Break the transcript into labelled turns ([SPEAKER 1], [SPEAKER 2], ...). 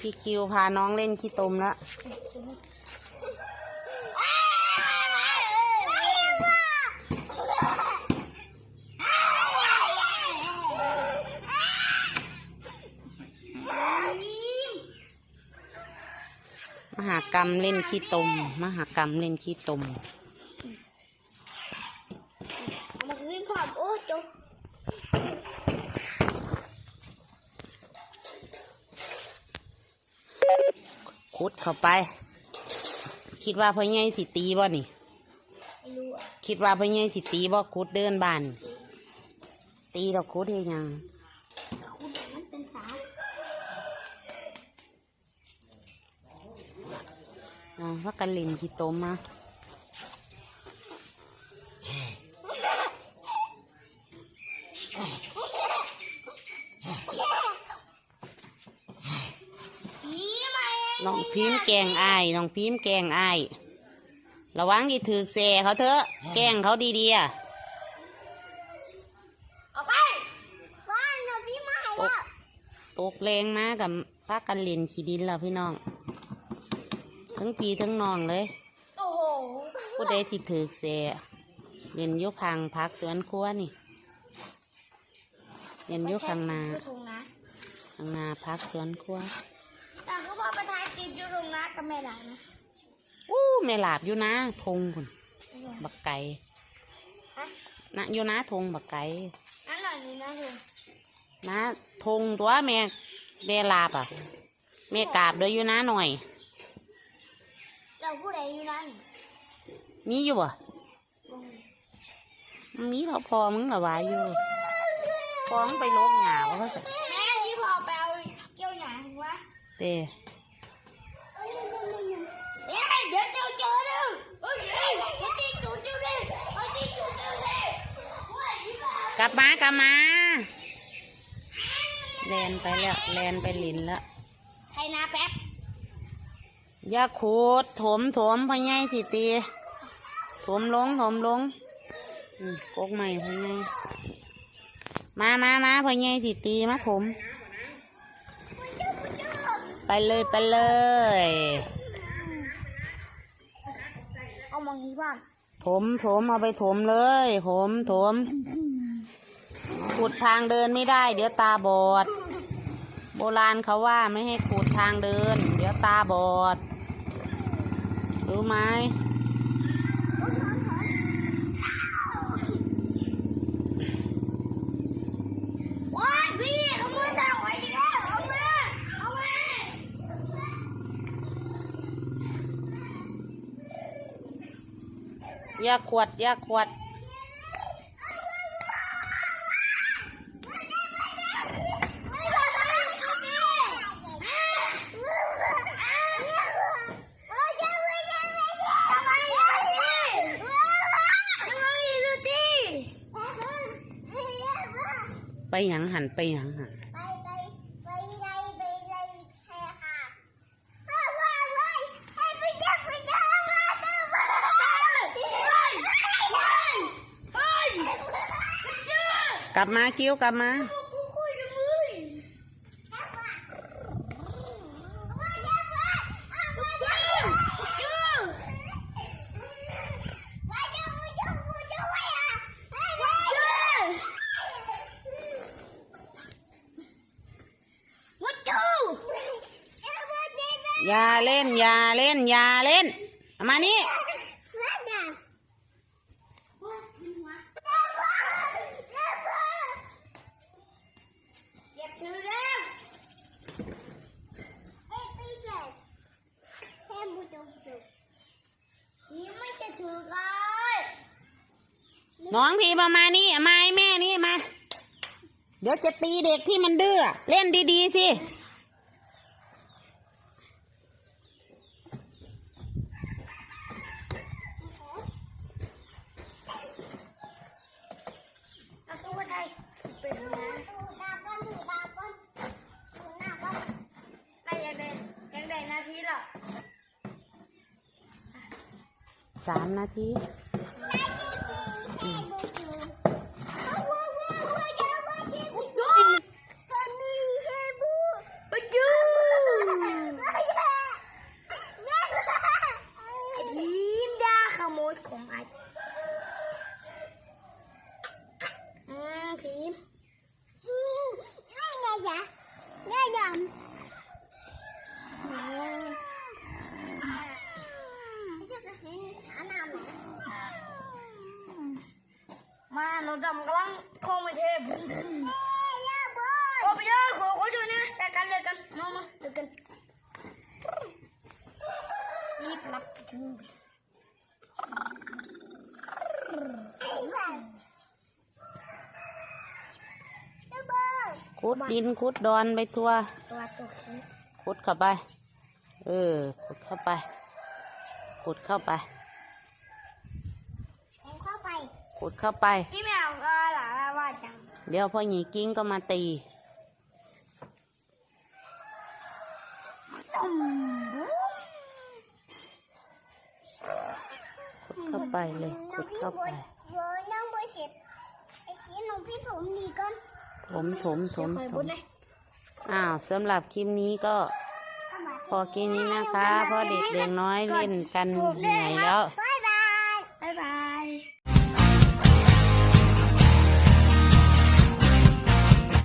[SPEAKER 1] พี่คิวพาน้องเล่นขี้ตมแล้ว มหากรรมเล่นขี้ตม มหากรรมเล่นขี้ตม
[SPEAKER 2] มันวิ่งผ่านโอ้จบ
[SPEAKER 1] คุดเข้าไป คิดว่าพ่อใหญ่สิตีบ่นี่
[SPEAKER 2] ไม่รู้อะ
[SPEAKER 1] คิดว่าพ่อใหญ่สิตีบ่คุดเดินบ้าน ตีดอกคุดเฮ็ดหยัง
[SPEAKER 2] แต่คุณมันเป็นสา
[SPEAKER 1] อ่าว่ากันเล่นขี้ตมมา
[SPEAKER 2] ผีมา
[SPEAKER 1] น้องพิมพ์แกล้งอายน้องพิมพ์แกล้งอายระวังที่ถือเสเขาเถอะแกล้งเขาดีๆอะ
[SPEAKER 2] ออกไปบ้านเราพี่มาให้แล้ว
[SPEAKER 1] ตกแรงมากับพากันเล่นขี้ดินแล้วพี่น้อง ทั้งพี่ทั้งน้องเลย
[SPEAKER 2] โอ้โห
[SPEAKER 1] ผู้ใดที่ถือเสเล่นอยุพังพักสวนครัวนี่เล่นอยุพังนา
[SPEAKER 2] อยู่ตรงนะ
[SPEAKER 1] พังนาพักสวนครัว
[SPEAKER 2] กับแม่หลานนะ
[SPEAKER 1] อู้แม่หลาบอยู่นะทงคุณบักไก่
[SPEAKER 2] ฮะ
[SPEAKER 1] นะอยู่นะทงบักไก่
[SPEAKER 2] อันหน่อยนี่นะลุง
[SPEAKER 1] นะทงตัวแม่แม่ลาบอะแม่กราบเด้ออยู่นะหน่อย
[SPEAKER 2] เราผู้ใดอยู่นั่น
[SPEAKER 1] มีอยู่บ่มีเราพอมึงละวายอยู่พอมึงไปโลกหยาวะเขาจะ
[SPEAKER 2] แม่ที่พอไปเอาเกี่ยวหยางวะ
[SPEAKER 1] เต้
[SPEAKER 2] เอ้ยเดี๋ยวเจอเจอเด้อเฮ้ยเฮ้ยเดี๋ยวตีจูจูดิเฮ้ยตีจูจูดิเฮ้ยพี่บ้า ก
[SPEAKER 1] ลับมากลับมาแลนไปแล้วแลนไปหลินแล้ว
[SPEAKER 2] ใครนะแป๊บ
[SPEAKER 1] อย่าขูดถมถมพะไงสิตีถมลงถมลงอืมกกใหม่พะไงมามามาพะไงสิตีมาถม ไปเลยไปเลย
[SPEAKER 2] เอามองที่บ้าน
[SPEAKER 1] ถมถมเอาไปถมเลยถมถม ขุดทางเดินไม่ได้ เดี๋ยวตาบอด โบราณเขาว่าไม่ให้ขุดทางเดิน เดี๋ยวตาบอด รู้ไหม
[SPEAKER 2] ว้ายพี่ขโมยตังค์ไว้อีกแล้วเอามาเอามา
[SPEAKER 1] อย่าขวดอย่าขวด
[SPEAKER 2] ไม่ทำอะไรเอาดิเอาอย่าไปอย่าไปอย่าไปอย่าไปอย่าไปดูดิ
[SPEAKER 1] ไป หยังหันไปหยังหัน
[SPEAKER 2] ไปไปไปเลยไปเลยใช่ค่ะว้าวว้าวไปจับไปจับมาจับมาไปไปไป
[SPEAKER 1] กลับมาคิ้วกลับมา
[SPEAKER 2] กูคุยกับมึงจับมาว่าจับมาเอามาจับมาจับว่าจับมาจับมาจับมาอะเฮ้ยเฮ้ยวัดดู
[SPEAKER 1] อย่าเล่นอย่าเล่นอย่าเล่นเอามานี่
[SPEAKER 2] เก็บถือแล้อ้ยไปรงจุดนี่ไม่จะ
[SPEAKER 1] มามานี่เอามาให้แม่นี่มา เดี๋ยวจะตีเด็กที่มันดื้อเล่นดีๆสิ
[SPEAKER 2] สามนาทีพีมง่ายๆง่า
[SPEAKER 1] ย
[SPEAKER 2] ๆ Hebu. Aduh. เลยกันมามาเจอกันรีบรับถึงระเบิด
[SPEAKER 1] ขุดดินขุดดอนไปทั่ว
[SPEAKER 2] ตัวตกชิ้น
[SPEAKER 1] ขุดเข้าไป เออขุดเข้าไปขุดเข้าไป
[SPEAKER 2] แทงเข้าไป
[SPEAKER 1] ขุดเข้าไป
[SPEAKER 2] พี่แมวก็หลาว่าจัง
[SPEAKER 1] เดี๋ยวพ่อหยีกิ้งก็มาตี
[SPEAKER 2] ตุ่ม
[SPEAKER 1] ขุด เข้าไปเลยขุดเข้าไป
[SPEAKER 2] เวอร์นั่งบนเสร็จไอ้สีหนูพี่ถมดีก่อน
[SPEAKER 1] ถมถมถม
[SPEAKER 2] คอย
[SPEAKER 1] ถ
[SPEAKER 2] บุ
[SPEAKER 1] ม
[SPEAKER 2] ญเลย
[SPEAKER 1] อ้าวสำหรับคลิปนี้ก็พอแค่นี้นะคะเพราะเด็กเด็กน้อยเล่นกันเหนื่อยแล้ว
[SPEAKER 2] พ่อ